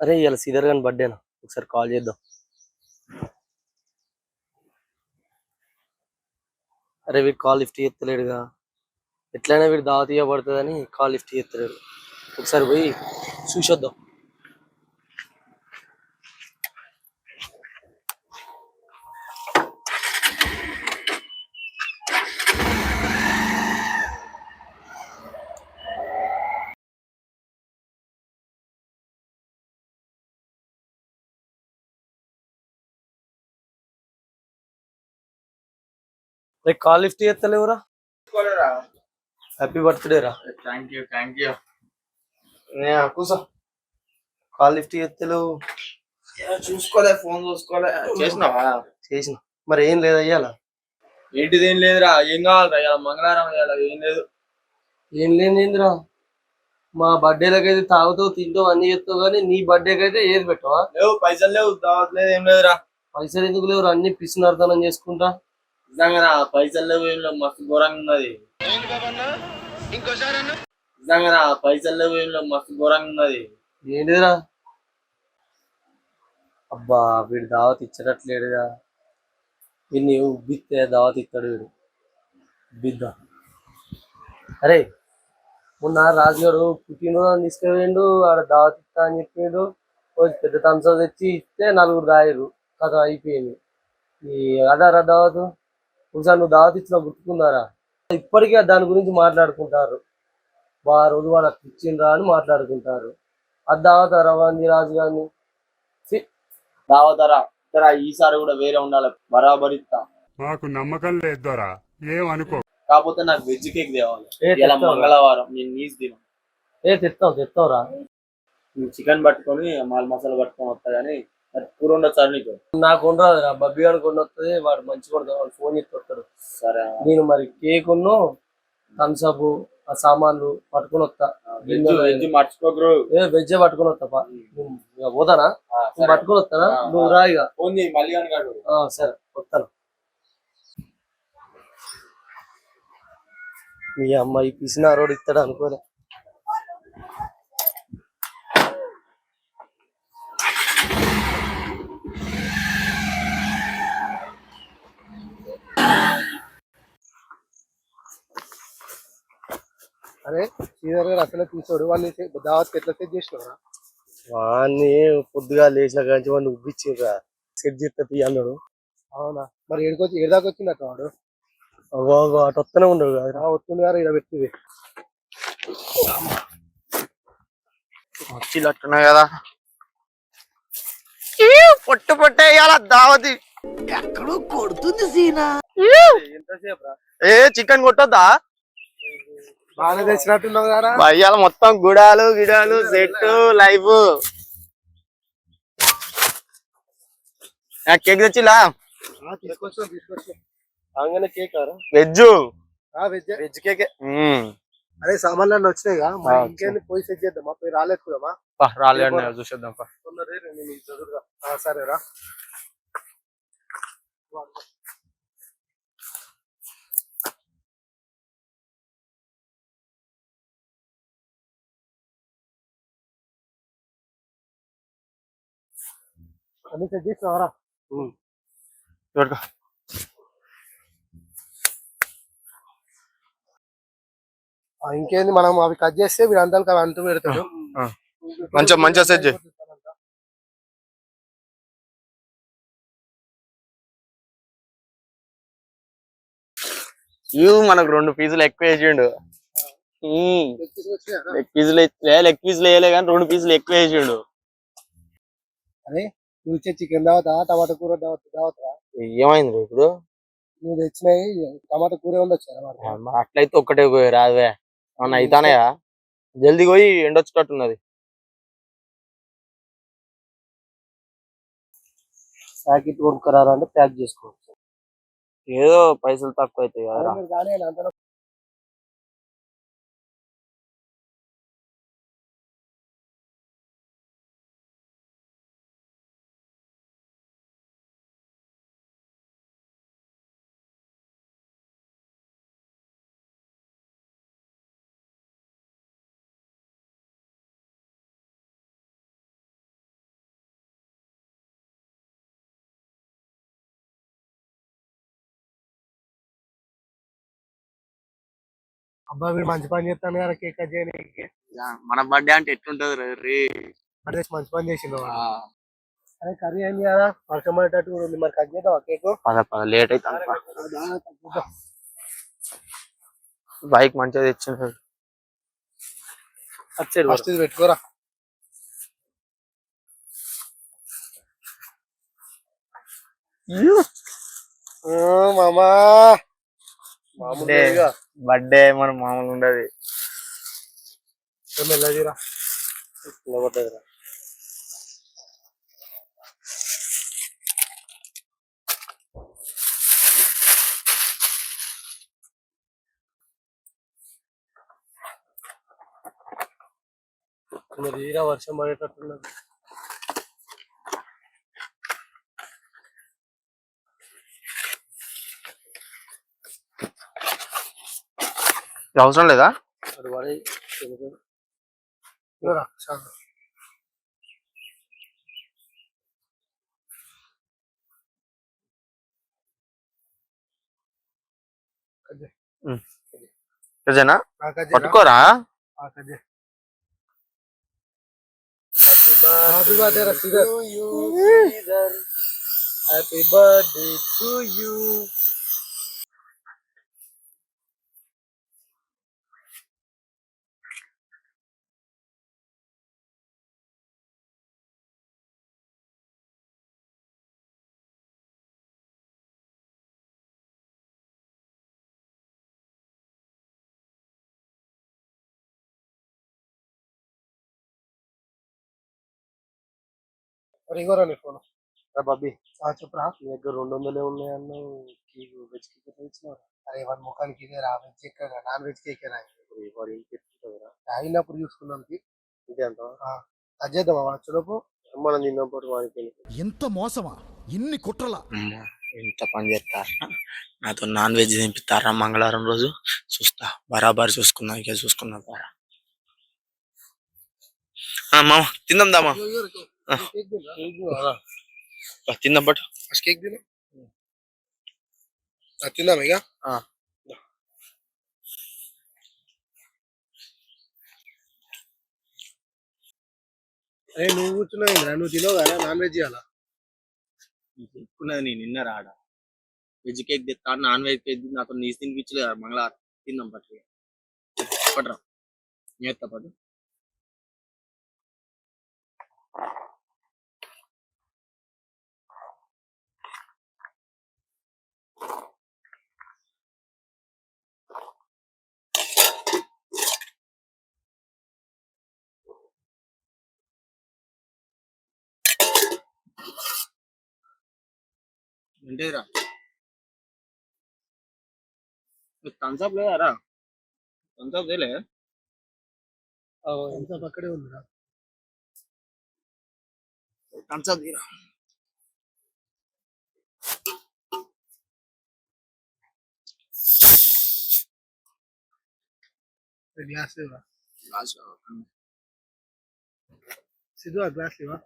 అరే ఇవాళ శ్రీధర్ గాని బర్త్డేనా ఒకసారి కాల్ చేద్దాం. అరే వీడు కాల్ లిఫ్ట్ చేత్తలేడుగా ఎట్లయినా వీడు దావత్ ఇవ్వబడుతుందని కాల్ లిఫ్ట్ చేస్తలేడు ఒకసారి పోయి చూసొద్దాం. రే కాల్ లిఫ్ట్ చేస్తలేవురా? హ్యాపీ బర్త్డే రా. థ్యాంక్ యూ థ్యాంక్ యూ కూసో. కాల్ లిఫ్ట్ చేస్తలేవు. చూసుకోలే ఫోన్ చూసుకోలే. చేసినావా? చేసిన. మరి ఏం లేదు అయ్యాల ఏంటిది ఏం లేదురా. ఏం కావాలరా ఇలా మంగళవారం ఇవాళ ఏం లేదు. ఏం లేనిరా మా బర్త్డేలకి అయితే తాగుతావు తింటావు అన్ని చేస్తావు కానీ నీ బర్త్డేకి అయితే ఏది పెట్టవా? లేవు పైసలు లేవు దావత్ లేదు ఏం లేదురా. పైసలు ఎందుకు లేవు అన్ని పిసినార్థనం చేసుకుంటా. నిజంగా పైసలు లేవు ఏం లేవు మస్తు ఘోరంగా ఉన్నది. నిజంగా పైసలు లేవు ఏం లేవు మస్తు ఘోరంగా ఉన్నది. ఏంటిదిరా అబ్బా వీడు దావత్ ఇచ్చేటట్లేడుగా. వీడిని ఉబ్బిస్తే దావత్ ఇస్తాడు వీడు. ఉబ్బిద్దా? అరే మొన్న రాజుగాడు పుట్టినరోజు తీసుకుపోయిండు ఆడ దావత్ ఇస్తా అని చెప్పిండు. పెద్ద థమ్స్అప్ తెచ్చి ఇస్తే నలుగురు దాయరు కథ అయిపోయింది. ఈ అదారా దావత్? ఒకసారి నువ్వు దావత్ ఇచ్చిన గుర్తుకుందారా? ఇప్పటికే దాని గురించి మాట్లాడుకుంటారు. వా రోజు అట్లా ఇచ్చిండ్రా అని మాట్లాడుకుంటారు. అది దావతారా వాంది రాజు గారిని దావతరా ఇతర ఈసారి కూడా వేరే ఉండాలి. బరాబర్ మాకు నమ్మకం లేదు దొరా ఏం అనుకో. కాకపోతే నాకు వెజ్ కేక్ తేవాలి. ఇలా తెస్తావురా? మంగళవారం నేను నీస్ తిను. ఏ తెస్తాం తెస్తాం రా నేను చికెన్ పట్టుకొని మాల్ మసాలా పట్టుకొని వస్తా కానీ కూర ఉండొచ్చు నీకు? నాకు ఉండదు రా బబ్బీ గారు కొన్ని వస్తుంది వాడు మంచిగా కొడతాడు వాడు ఫోన్ చేసి కొడతాడు సరే. నేను మరి కేక్ ఉన్ను థమ్స్అప్ ఆ సామాన్లు పట్టుకొని వస్తా వెజ్ మర్చిపోకరు ఏ వెజ్ పట్టుకొని వస్తా. నేను పోతానా. పట్టుకొని వస్తానా నువ్వు రా ఇక. సరే. వస్తాను మీ అమ్మాయి పిసిన రోడ్ ఇస్తాడు అనుకోలే. అరే శ్రీధర్ గారు అసలే తీసుకోడు వాళ్ళు దావత్ ఎట్లా సెట్ చేసినారా వాడిని పొద్దుగా లేచిన కానీ వాడిని ఉబ్బిచ్చిండ్రా. సెట్ చేస్తే తీయన్నాడు అవునా? మరి ఏడుకొచ్చి ఏడాకి వచ్చిందట వాడు? అగో అటు వస్తూనే ఉండడు కదా. వస్తుంది గారు ఇక్కడ పెట్టింది. వచ్చినట్టున్నా కదా. పొట్టు పొట్టే ఇవాళ దావతి. ఎంతసేపు రా ఏ చికెన్ కొట్టొద్దా? కదా ఇవాళ మొత్తం గుడాలు గిడాలు సెట్ లైఫ్. కేక్ తెచ్చిలా? వెజ్? ఆ వెజ్ కేక్. అరే సామాన్లు అన్నీ వచ్చినాయిగా ఇంకేంది? పోయి సెట్ చేద్దామా? పోయి రాలేసుకుందామా రాలేదు చూసేద్దాం సరేరా అన్ని సెట్ చేసినావరా ఆ, ఇంకేంది మనం అవి కట్ చేస్తే వీళ్ళందరికి అవి అంటూ పెడతాడు. మంచిగా మంచిగా సెట్ చేయి. ఇవి మనకు రెండు పీసులు ఎక్కువ వేసిండు? లెగ్ పీసులు లెగ్ పీసులు వేయలే కానీ రెండు పీసులు ఎక్కువ వేసిండు. అరే నువ్వు చికెన్ దావతా టమాటా కూర దావత ఏమైంది ఇప్పుడు? నువ్వు తెచ్చినాయి టమాటా కూర ఉండొచ్చు అట్లయితే ఒక్కటే పోయి రాదువే. అవునా అయితానయా? జల్దీ పోయి ఎండొచ్చేటట్టున్నది ప్యాకెట్ కొనుక్కరారా అంటే ప్యాక్ చేసుకోవచ్చు. ఏదో పైసలు తక్కువ అవుతాయి కదరా అబ్బా వీడు మంచి పని చేస్తాను కదా కేక్ కట్ చేయడానికి. మన బర్త్డే అంటే ఎట్లుంటది రే అదే మంచి పని చేసిండు. అరే కర్రీ అయింది కదా వర్షం పడేటట్టు కూడా ఉంది. మరి కట్ చేద్దాం కేక్? పద పద లేట్ అయితే బైక్ మంచిగా తెచ్చింది వచ్చాడు ఫస్ట్ ఇది పెట్టుకోరా. మామా. మామూలుగా బర్త్డే మన మామూలు ఉండదు. వర్షం పడేటట్టున్నది అవసరం లేదా? చేయరా? పట్టుకోరా. Happy birthday. Happy birthday to you మరి ఇగోరా నీ ఫోన్. రా బాబీ. ఆ, చెప్పురా. నీ దగ్గర రెండు వందలే ఉన్నాయన్న వెజ్ కేక్ ఎట్లా ఇచ్చినావు అరే వాడి ముఖానికి ఇదే రా. Veg cake non veg cake రా? వాడు ఏం పెట్టుకుంటుందిరా అయినప్పుడు చూసుకుందాం ఇదే అంత కట్ చేద్దామా వచ్చేలోపు? మనం తిన్నప్పుడు వానికి ఎంత మోసమా? ఇన్ని కుట్రలా? అమ్మా, ఎంత పని చేస్తారా? నాతో నాన్ వెజ్ తినిపిస్తారా మంగళవారం రోజు? చూస్తా. బరాబర్ చూసుకున్నా ఇక చూసుకున్నా బారా మామ తిందాం దామా తిందాం బట్ ఫస్ట్ కేక్ తిను తిందాం ఇక ఆ. అరే నువ్వు కూర్చున్నావు నువ్వు తినవు కదా నాన్ వెజ్ ఇవ్వాలా చెప్పుకున్నది నేను నిన్న రాడ? వెజ్ కేక్ తెస్తా నాన్ వెజ్ కేక్ నాతో నీసు తినిపించలేదు మంగళవారం. తిందాం పట్టు పట్రా నేత పట్టు. ఏంటిరా థమ్స్అప్ లేదారా? థమ్స్అప్ తేలే ఎంత పక్కడే ఉందిరా. థమ్స్అప్ తీరా. గ్లాస్ లేవా గ్లాస్ సిద్ధు ఆ గ్లాస్ లేవా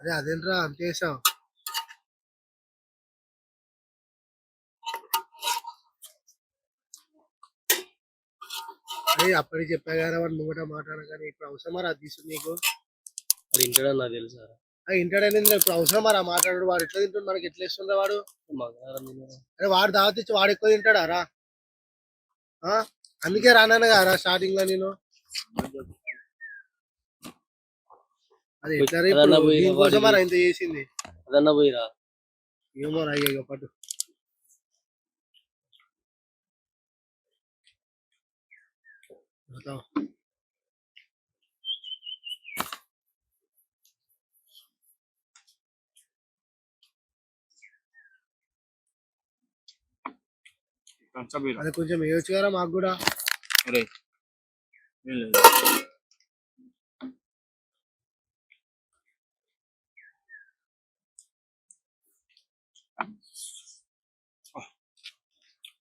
అరే అదేంట్రా అంత చేసావు? అరే అప్పటికి చెప్పా కదా వాడు ముంగట మాట్లాడగానే ఇప్పుడు అవసరమా రా తీసుకు నీకు? వాడు ఇంటాడని నాకు తెలుసా ఇంటాడని ఇప్పుడు అవసరమా రా మాట్లాడు వాడు ఎట్లా తింటుంది మనకి ఎట్లా ఇస్తుందా వాడు? అరే వాడు దావత్ ఇచ్చి వాడు ఎక్కువ తింటాడా రా? ఆ? అందుకే రానాను కదా స్టార్టింగ్లో నేను అది ఎట్లా రే ఇప్పుడు అదన్నా పోయి దీనికోసం వాడికి- రా ఇంత చేసింది? అదన్నా పోయిరా. ఏమో పట్టు. అది కొంచెం వేయొచ్చు కదా మాకు కూడా అరే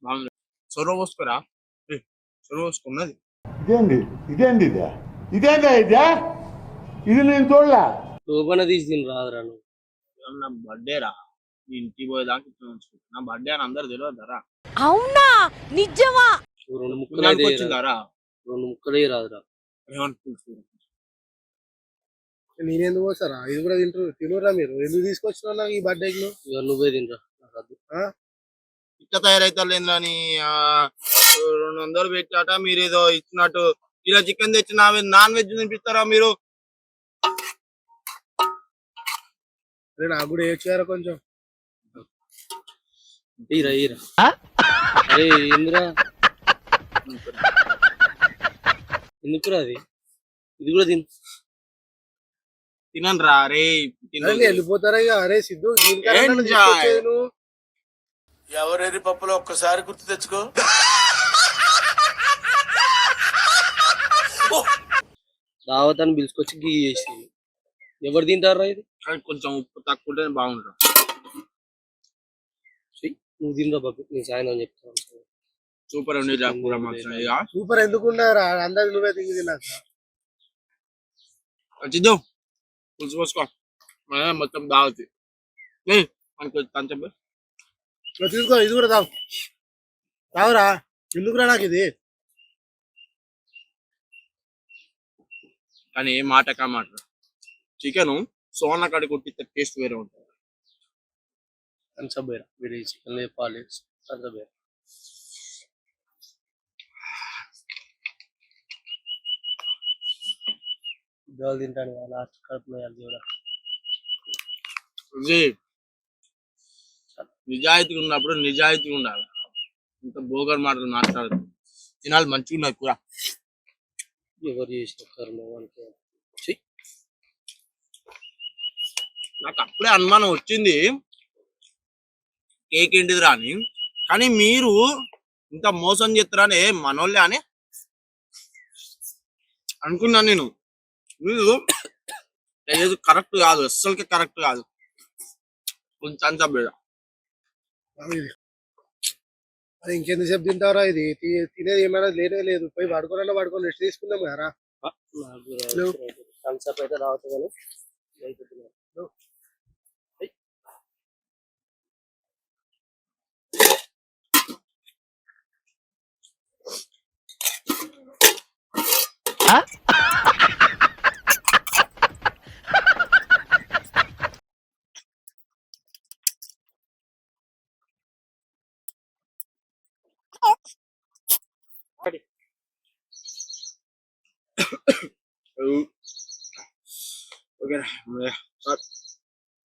బాగుంది సొరవ పోసుకోరా సొరవ పోసుకున్నది ఇదేంది? ఇదేంది ఇదే? ఇదేందా ఇదే? ఇది నేను చూడలే. టోపన తీసి రాదురా నువ్వు. నా బర్త్డే రా. నీ ఇంటికి పోయేదాకా ఇట్లా ఉంచుకుంటా నా బర్త్డే అని అందరు తెలియదురా అవునా? నిజమా? నువ్వు రెండు ముక్కలు అయితే వచ్చిందారా రెండు ముక్కలే రాదురా. ఏమనుకుంటున్నారు నేనెందుకు ఇది కూడా తింటారు తినురా మీరు? ఎందుకు తీసుకొచ్చినా నాకు ఈ బర్త్డేకి నువ్వు? ఇక నువ్వే తినరా. నాకు వద్దు. ఇట్లా తయారైతారు లేదని రెండు వందలు పెట్టాట మీరు ఏదో ఇచ్చినట్టు. ఇలా చికెన్ తెచ్చి నా నాన్ వెజ్ తినిపిస్తారా మీరు? అరే నాకు కూడా ఏడ్చారా కొంచెం. ఈరా ఈరా. అరే ఏందిరా ఎందుకురా అది? ఇది కూడా తిను. తినను రా రే అరే వెళ్ళిపోతారా ఇక? అరే సిద్ధు దీనికన్నా నన్ను Enjoy. తీసుకొచ్చేది నువ్వు ఎవరెరి పప్పులో ఒక్కసారి గుర్తు తెచ్చుకో. దావత్ అని పిలుచుకొచ్చి గీ చేసింది ఎవరు తింటారా ఇది? కొంచెం ఉప్పు తక్కువ ఉంటే బాగుంటుంది నువ్వు తినరా బాబు నేను సాయంత్రం చెప్తాను సూపర్ ఉంది రా కూర మాత్రం ఇక. సూపర్ ఎందుకున్నారా? అందరికి నువ్వే తింగి తిన్నాక చిద్దు పులుసు పోసుకో. మన మొత్తం దావతి. మనకు తీసుకో ఇది కూడా తావు తావురా ఎందుకురా నాకు ఇది? కానీ ఏ మాట కా మాట? చికెన్ సోన కాడి కొట్టితే టేస్ట్ వేరే ఉంటుంది. కంచబేర వీడి చికెన్ చెప్పాలి కంచబేర ఇద్దరు తింటాను లాస్ట్ కడుపులో అది కూడా నిజాయితీగా ఉన్నప్పుడు నిజాయితీగా ఉండాలి. ఇంత బోగర్ మాటలు మాట్లాడదు తినాలి మంచిగా ఉన్నది కూర. ఎవరు చేసిన కర్మ నాకు అప్పుడే అనుమానం వచ్చింది. కేక్ ఏంటిదిరా అని. కానీ మీరు ఇంత మోసం చేస్తారని మనోళ్ళే అని అనుకున్నాను నేను. మీరు ఏది కరెక్ట్ కాదు అస్సలకి కరెక్ట్ కాదు. కొంచెం చంచబేడ ఇది అది ఇంకెంతసేపు తింటావురా ఇది? తినేది ఏమైనా లేనే లేదు. పోయి పడుకోనన్నా పడుకొని రెస్ట్ తీసుకుందాం లేవు. థమ్స్అప్ అయితే రావద్దు అయితే తినాలి. ఓకే సార్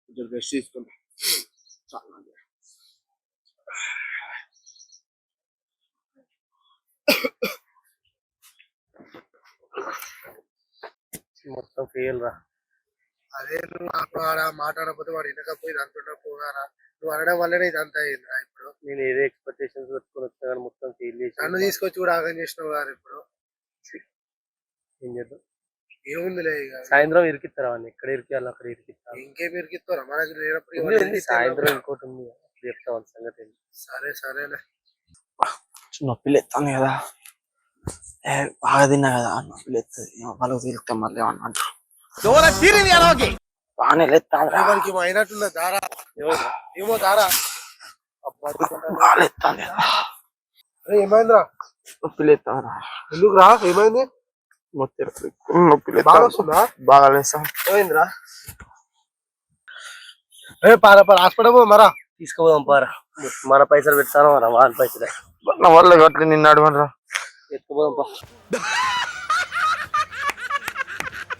కొంచెం రెస్ట్ తీసుకుంటా చాలా మొత్తం ఫెయిల్ రా. అదే నువ్వు ఆడ మాట్లాడకపోతే వాడు వినకపోయి అనుకుంటా పోగారా నువ్వు అనడం వల్లనే ఇదంతా అయిందిరా ఇప్పుడు. నేను ఏదో ఎక్స్పెక్టేషన్స్ పెట్టుకొని వచ్చా కానీ మొత్తం ఫెయిల్ నన్ను చేసి తీసుకొచ్చి కూడా ఆగం చేసినావు గారు ఇప్పుడు. ఏం చేద్దాం? ఏముందిలే ఇక. సాయంత్రం ఇరికిస్తారా వాడిని ఎక్కడ ఇరికియాలి అక్కడ ఇరికిస్తారు ఇంకేం ఇరికిస్తారా మన దగ్గర లేనప్పుడు సాయంత్రం ఇంకోటి ఉంది. చెప్తా వాళ్ళ సంగతి. సరే సరేలే. నొప్పి లేస్తాను కదా. ఏ, బాగా తిన్నా కదా. నొప్పి లేస్తుంది వాళ్ళకి తిరిగితే మళ్ళీ అంటారు. బాగానే లేస్తాను అయినట్టున్న దారా. ఏమో దారా. బాగా లేస్తాను కదా. ఏమైందిరా? నొప్పి లేస్తాను ఎందుకు రా ఏమైంది? నొప్పి నొప్పి బాగా లేస్తాను వస్తుందా బాగా లేస్తాను ఏమైందిరా ఏ పారా పారా హాస్పిటల్ పో మరా తీసుకుపోదాం పారా. మన పైసలు పెడతాను మన వాళ్ళ పైసలే. నా వల్ల అట్లా నిన్ను అడగనరా ఎత్తుకుపోదాం పా.